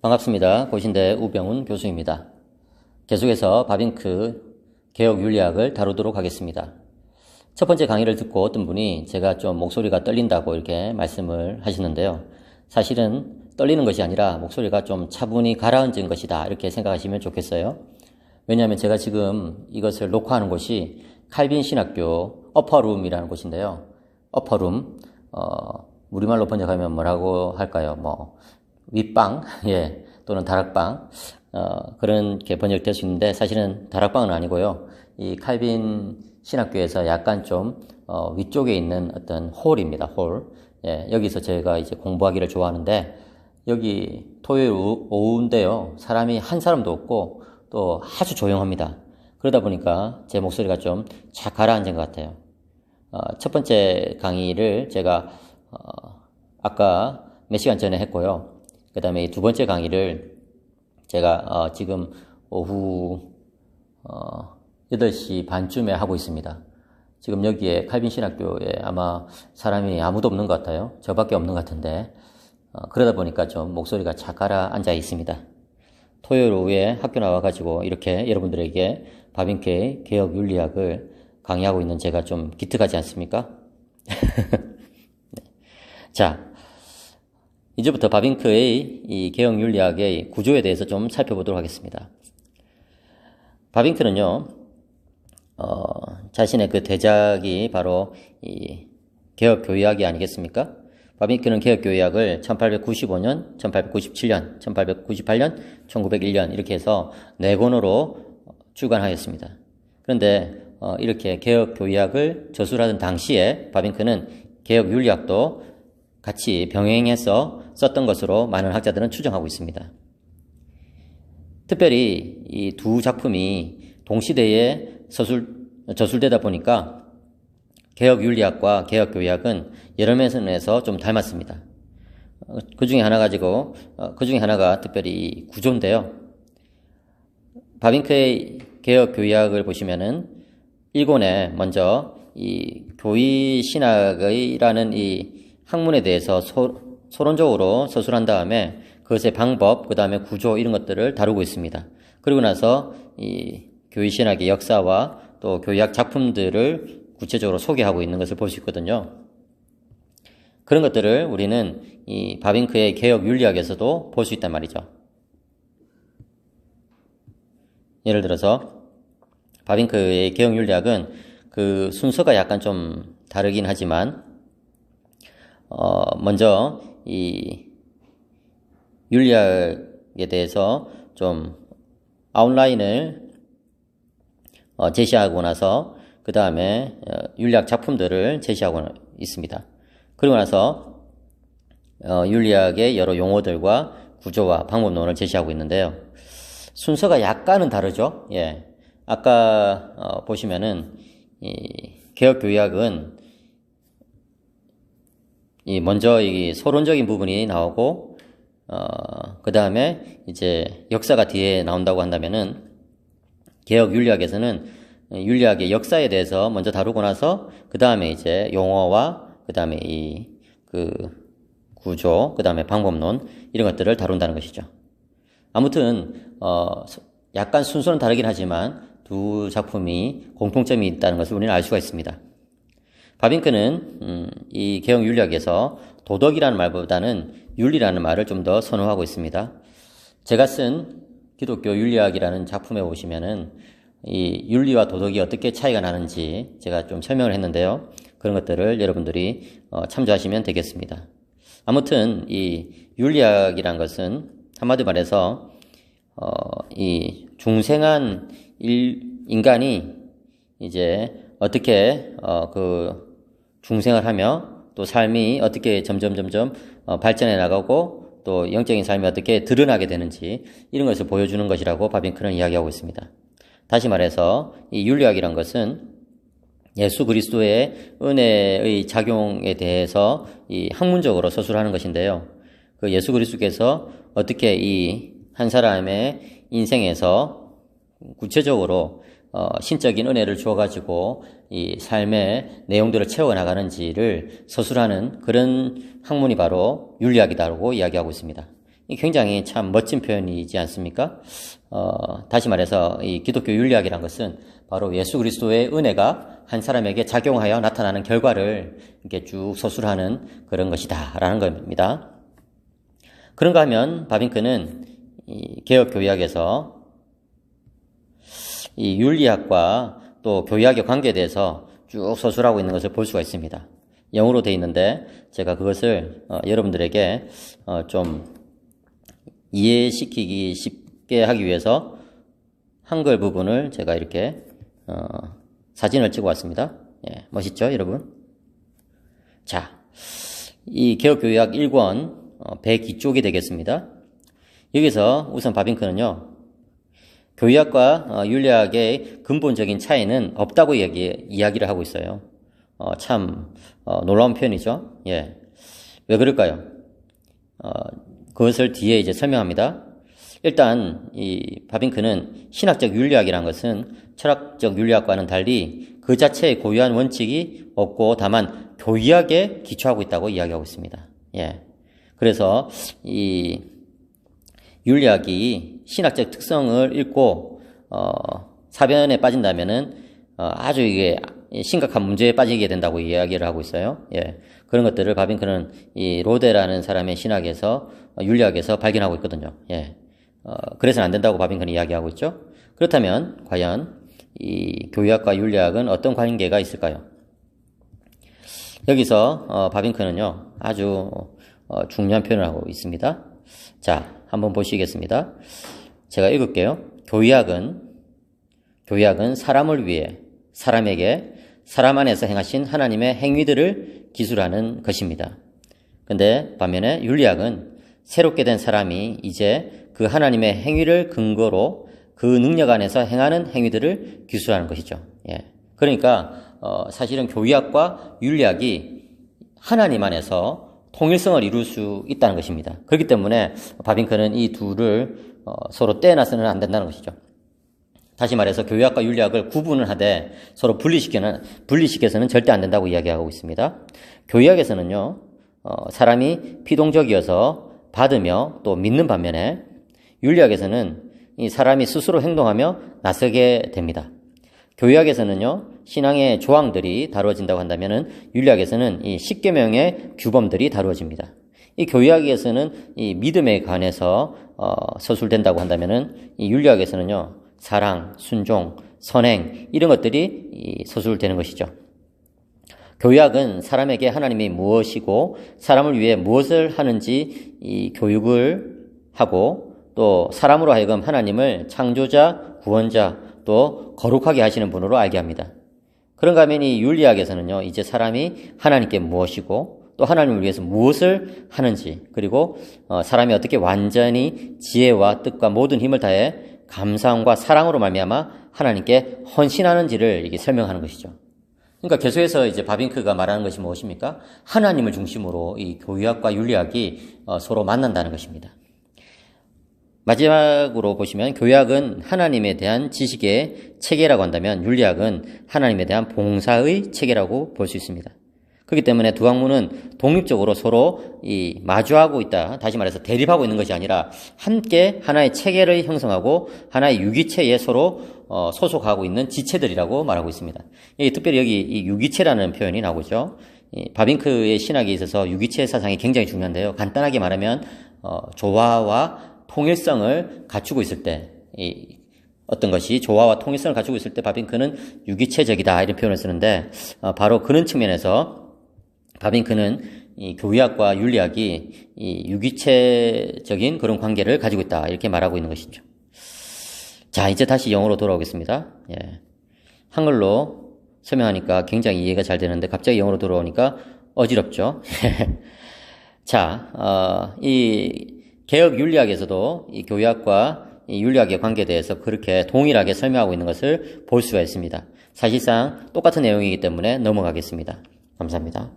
반갑습니다. 고신대 우병훈 교수입니다. 계속해서 바빙크 개혁 윤리학을 다루도록 하겠습니다. 첫 번째 강의를 듣고 어떤 분이 제가 좀 목소리가 떨린다고 이렇게 말씀을 하시는데요. 사실은 떨리는 것이 아니라 목소리가 좀 차분히 가라앉은 것이다. 이렇게 생각하시면 좋겠어요. 왜냐하면 제가 지금 이것을 녹화하는 곳이 칼빈 신학교 어퍼룸이라는 곳인데요. 어퍼룸, 어, 우리말로 번역하면 뭐라고 할까요? 뭐, 윗방, 예, 또는 다락방, 어, 그런 게 번역될 수 있는데 사실은 다락방은 아니고요. 이 칼빈 신학교에서 약간 좀, 어, 위쪽에 있는 어떤 홀입니다, 홀. 예, 여기서 제가 이제 공부하기를 좋아하는데 여기 토요일 오후인데요. 사람이 한 사람도 없고 또 아주 조용합니다. 그러다 보니까 제 목소리가 좀 잘 가라앉은 것 같아요. 어, 첫 번째 강의를 제가 어, 아까 몇 시간 전에 했고요. 그 다음에 두 번째 강의를 제가 어, 지금 오후 8시 반쯤에 하고 있습니다. 지금 여기에 칼빈 신학교에 아마 사람이 아무도 없는 것 같아요. 저밖에 없는 것 같은데 그러다 보니까 좀 목소리가 잘 가라 앉아 있습니다. 토요일 오후에 학교 나와가지고 이렇게 여러분들에게 바빙케의 개혁 윤리학을 강의하고 있는 제가 좀 기특하지 않습니까? 네. 자, 이제부터 바빙크의 이 개혁 윤리학의 구조에 대해서 좀 살펴보도록 하겠습니다. 바빙크는요, 어, 자신의 그 대작이 바로 이 개혁 교의학이 아니겠습니까? 바빙크는 개혁 교의학을 1895년, 1897년, 1898년, 1901년 이렇게 해서 네 권으로 출간하였습니다. 그런데 어, 이렇게 개혁 교의학을 저술하던 당시에 바빙크는 개혁 윤리학도 같이 병행해서 썼던 것으로 많은 학자들은 추정하고 있습니다. 특별히 이 두 작품이 동시대에 서술, 저술되다 보니까 개혁윤리학과 개혁교의학은 여러 면에서 좀 닮았습니다. 어, 그 중에 하나 가지고, 어, 그 중에 하나가 특별히 구조인데요. 바빙크의 개혁교의학을 보시면은 일권에 먼저 이 교의 신학의라는 이 학문에 대해서 소, 소론적으로 서술한 다음에 그것의 방법, 그 다음에 구조 이런 것들을 다루고 있습니다. 그리고 나서 이 교의 신학의 역사와 또 교의학 작품들을 구체적으로 소개하고 있는 것을 볼 수 있거든요. 그런 것들을 우리는 이 바빙크의 개혁 윤리학에서도 볼 수 있단 말이죠. 예를 들어서 바빙크의 개혁 윤리학은 그 순서가 약간 좀 다르긴 하지만 어 먼저 이 윤리학에 대해서 좀 아웃라인을 어 제시하고 나서 그 다음에 어, 윤리학 작품들을 제시하고 있습니다. 그리고 나서 어, 윤리학의 여러 용어들과 구조와 방법론을 제시하고 있는데요. 순서가 약간은 다르죠. 예. 아까 어, 보시면은 이 개혁 교의학은 이 먼저 이 서론적인 부분이 나오고 어, 그 다음에 이제 역사가 뒤에 나온다고 한다면은 개혁 윤리학에서는 윤리학의 역사에 대해서 먼저 다루고 나서 그 다음에 이제 용어와 그 다음에 이 그 구조, 그 다음에 방법론 이런 것들을 다룬다는 것이죠. 아무튼 어 약간 순서는 다르긴 하지만 두 작품이 공통점이 있다는 것을 우리는 알 수가 있습니다. 바빙크는 음, 이 개혁 윤리학에서 도덕이라는 말보다는 윤리라는 말을 좀 더 선호하고 있습니다. 제가 쓴 기독교 윤리학이라는 작품에 보시면은 이 윤리와 도덕이 어떻게 차이가 나는지 제가 좀 설명을 했는데요. 그런 것들을 여러분들이 어, 참조하시면 되겠습니다. 아무튼 이 윤리학이란 것은 한마디 말해서 어, 이 중생한 일, 인간이 이제 어떻게 어, 그 중생을 하며 또 삶이 어떻게 점점 점점 어, 발전해 나가고 또 영적인 삶이 어떻게 드러나게 되는지 이런 것을 보여주는 것이라고 바빙크는 이야기하고 있습니다. 다시 말해서 이 윤리학이란 것은 예수 그리스도의 은혜의 작용에 대해서 이 학문적으로 서술하는 것인데요. 그 예수 그리스도께서 어떻게 이 한 사람의 인생에서 구체적으로 어, 신적인 은혜를 주어가지고 이 삶의 내용들을 채워 나가는지를 서술하는 그런 학문이 바로 윤리학이다라고 이야기하고 있습니다. 이 굉장히 참 멋진 표현이지 않습니까? 어, 다시 말해서 이 기독교 윤리학이란 것은 바로 예수 그리스도의 은혜가 한 사람에게 작용하여 나타나는 결과를 이렇게 쭉 서술하는 그런 것이다라는 겁니다. 그런가 하면 바빙크는 이 개혁 교의학에서 이 윤리학과 또 교의학의 관계에 대해서 쭉 서술하고 있는 것을 볼 수가 있습니다. 영어로 되어 있는데 제가 그것을 어, 여러분들에게 어, 좀 이해시키기 쉽게 하기 위해서 한글 부분을 제가 이렇게 어, 사진을 찍어 왔습니다. 예, 멋있죠, 여러분? 자, 이 개혁교약 1권 어, 102쪽이 되겠습니다. 여기서 우선 바빙크는요, 교의학과 어, 윤리학의 근본적인 차이는 없다고 이야기, 이야기를 하고 있어요. 어, 참 어, 놀라운 표현이죠. 예, 왜 그럴까요? 어, 그것을 뒤에 이제 설명합니다. 일단 이 바빙크는 신학적 윤리학이란 것은 철학적 윤리학과는 달리 그 자체에 고유한 원칙이 없고 다만 교의학에 기초하고 있다고 이야기하고 있습니다. 예. 그래서 이 윤리학이 신학적 특성을 잃고 어, 사변에 빠진다면은 어, 아주 이게 심각한 문제에 빠지게 된다고 이야기를 하고 있어요. 예. 그런 것들을 바빙크는 이 로데라는 사람의 신학에서 어, 윤리학에서 발견하고 있거든요. 예. 어, 그래서는 안 된다고 바빙크는 이야기하고 있죠. 그렇다면 과연 이 교육학과 윤리학은 어떤 관계가 있을까요? 여기서 어, 바빙크는요 아주 어, 중요한 표현을 하고 있습니다. 자, 한번 보시겠습니다. 제가 읽을게요. 교의학은 교의학은 사람을 위해 사람에게 사람 안에서 행하신 하나님의 행위들을 기술하는 것입니다. 근데 반면에 윤리학은 새롭게 된 사람이 이제 그 하나님의 행위를 근거로 그 능력 안에서 행하는 행위들을 기술하는 것이죠. 예. 그러니까 어, 사실은 교의학과 윤리학이 하나님 안에서 통일성을 이룰 수 있다는 것입니다. 그렇기 때문에 바빙크는 이 둘을 어, 서로 떼어놔서는 안 된다는 것이죠. 다시 말해서 교회학과 윤리학을 구분을 하되 서로 분리시켜는, 분리시켜서는 절대 안 된다고 이야기하고 있습니다. 교회학에서는요, 어, 사람이 피동적이어서 받으며 또 믿는 반면에 윤리학에서는 이 사람이 스스로 행동하며 나서게 됩니다. 교회학에서는요, 신앙의 조항들이 다루어진다고 한다면은 윤리학에서는 이 십계명의 규범들이 다루어집니다. 이 교회학에서는 이 믿음에 관해서 어, 서술된다고 한다면은 이 윤리학에서는요, 사랑, 순종, 선행 이런 것들이 서술되는 것이죠. 교약은 사람에게 하나님이 무엇이고 사람을 위해 무엇을 하는지 이 교육을 하고 또 사람으로 하여금 하나님을 창조자, 구원자, 또 거룩하게 하시는 분으로 알게 합니다. 그런가 하면 이 윤리학에서는요, 이제 사람이 하나님께 무엇이고 또 하나님을 위해서 무엇을 하는지 그리고 어, 사람이 어떻게 완전히 지혜와 뜻과 모든 힘을 다해 감사함과 사랑으로 말미암아 하나님께 헌신하는지를 이게 설명하는 것이죠. 그러니까 계속해서 이제 바빙크가 말하는 것이 무엇입니까? 하나님을 중심으로 이 교육학과 윤리학이 어, 서로 만난다는 것입니다. 마지막으로 보시면 교약은 하나님에 대한 지식의 체계라고 한다면 윤리학은 하나님에 대한 봉사의 체계라고 볼 수 있습니다. 그렇기 때문에 두 학문은 독립적으로 서로 이 마주하고 있다. 다시 말해서 대립하고 있는 것이 아니라 함께 하나의 체계를 형성하고 하나의 유기체에 서로 어, 소속하고 있는 지체들이라고 말하고 있습니다. 이, 특별히 여기 이 유기체라는 표현이 나오죠. 이 바빙크의 신학에 있어서 유기체 사상이 굉장히 중요한데요. 간단하게 말하면 어, 조화와 통일성을 갖추고 있을 때 이, 어떤 것이 조화와 통일성을 갖추고 있을 때 바빙크는 유기체적이다 이런 표현을 쓰는데 어, 바로 그런 측면에서 바빙크는 이 교의학과 윤리학이 이 유기체적인 그런 관계를 가지고 있다 이렇게 말하고 있는 것이죠. 자 이제 다시 영어로 돌아오겠습니다. 예. 한글로 설명하니까 굉장히 이해가 잘 되는데 갑자기 영어로 돌아오니까 어지럽죠. 자, 어, 이 개혁 윤리학에서도 이 교의학과 이 윤리학의 관계에 대해서 그렇게 동일하게 설명하고 있는 것을 볼 수가 있습니다. 사실상 똑같은 내용이기 때문에 넘어가겠습니다. 감사합니다.